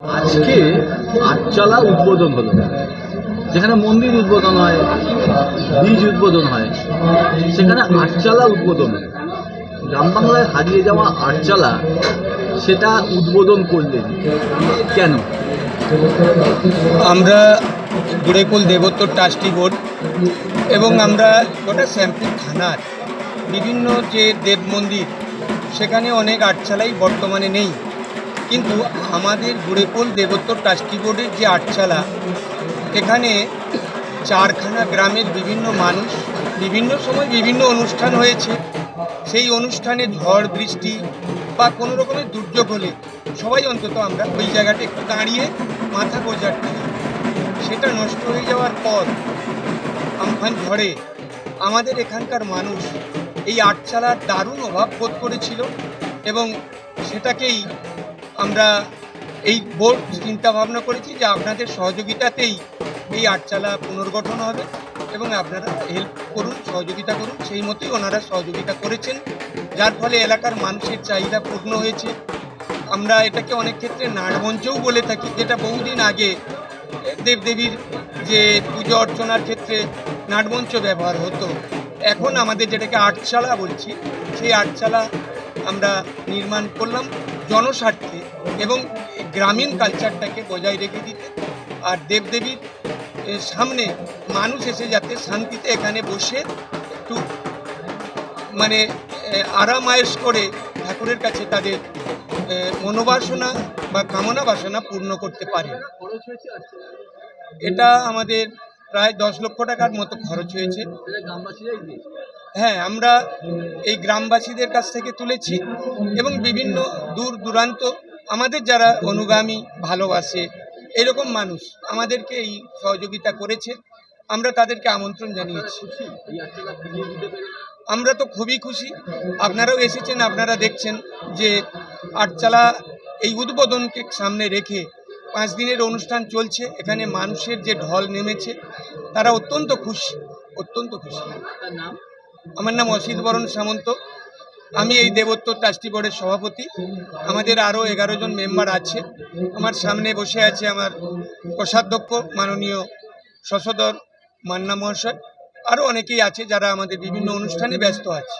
আজকে আটচালা উদ্বোধন হলো। যেখানে মন্দির উদ্বোধন হয় বীজ উদ্বোধন হয়, সেখানে আটচালা উদ্বোধন। গ্রাম বাংলায় হারিয়ে যাওয়া আটচালা, সেটা উদ্বোধন করলেন কেন? আমরা গুড়েকুল দেবোত্তর ট্রাস্টি বোর্ড এবং আমরা গোটা শ্যামপুর থানার বিভিন্ন যে দেব মন্দির, সেখানে অনেক আটচালাই বর্তমানে নেই। কিন্তু আমাদের গুড়েকুল দেবোত্তর ট্রাস্টি বোর্ডের যে আটচালা, এখানে চারখানা গ্রামের বিভিন্ন মানুষ, বিভিন্ন সময় বিভিন্ন অনুষ্ঠান হয়েছে। সেই অনুষ্ঠানে ঝড়, বৃষ্টি বা কোনো রকমের দুর্যোগ হলে সবাই অন্তত আমরা ওই জায়গাটা একটু দাঁড়িয়ে মাথা গোজার সেটা নষ্ট হয়ে যাওয়ার পর আমফান ঝড়ে আমাদের এখানকার মানুষ এই আটচালার দারুণ অভাব বোধ করেছিল এবং সেটাকেই এই বোর্ড চিন্তা ভাবনা করেছি যে আপনাদের সহযোগিতাতেই এই আটচালা পুনর্গঠন হবে এবং আপনারা হেল্প করুন, সহযোগিতা করুন। সেই মতোই ওনারা সহযোগিতা করেছেন। যার ফলে এলাকার মানুষের চাহিদা পূর্ণ হয়েছে। আমরা এটাকে অনেক ক্ষেত্রে নাটমঞ্চও বলে থাকি, যেটা বহুদিন আগে দেবদেবীর যে পুজো অর্চনার ক্ষেত্রে নাটমঞ্চ ব্যবহার হতো। এখন আমাদের যেটাকে আটচালা বলছি, সেই আটচালা আমরা নির্মাণ করলাম। জনস্বার্থে এবং গ্রামীণ কালচারটাকে বজায় রেখে দিতে আর দেবদেবীর সামনে মানুষ এসে যাতে শান্তিতে এখানে বসে একটু মানে এ, আরাম আয়েস করে ঠাকুরের কাছে তাদের মনোবাসনা বা কামনা বাসনা পূর্ণ করতে পারে। এটা আমাদের প্রায় দশ লক্ষ টাকার মতো খরচ হয়েছে। হ্যাঁ আমরা এই গ্রামবাসীদের কাছ থেকে তুলেছি এবং বিভিন্ন দূর দূরান্ত আমাদের যারা অনুগামী, ভালোবাসে, এরকম মানুষ আমাদেরকে এই সহযোগিতা করেছে। আমরা তাদেরকে আমন্ত্রণ জানিয়েছি। আমরা তো খুবই খুশি। আপনারাও এসেছেন, আপনারা দেখছেন যে আটচালা এই উদ্বোধনকে সামনে রেখে পাঁচ দিনের অনুষ্ঠান চলছে এখানে মানুষের যে ঢল নেমেছে তারা অত্যন্ত খুশি অত্যন্ত খুশি। আমার নাম অসিত বরণ সামন্ত। আমি এই দেবোত্তর ট্রাস্টি বোর্ডের সভাপতি। আমাদের আরও এগারো জন মেম্বার আছে। আমার সামনে বসে আছে আমার কোষাধ্যক্ষ মাননীয় শশধর মান্না মহাশয়। আরও অনেকেই আছে যারা আমাদের বিভিন্ন অনুষ্ঠানে ব্যস্ত আছে।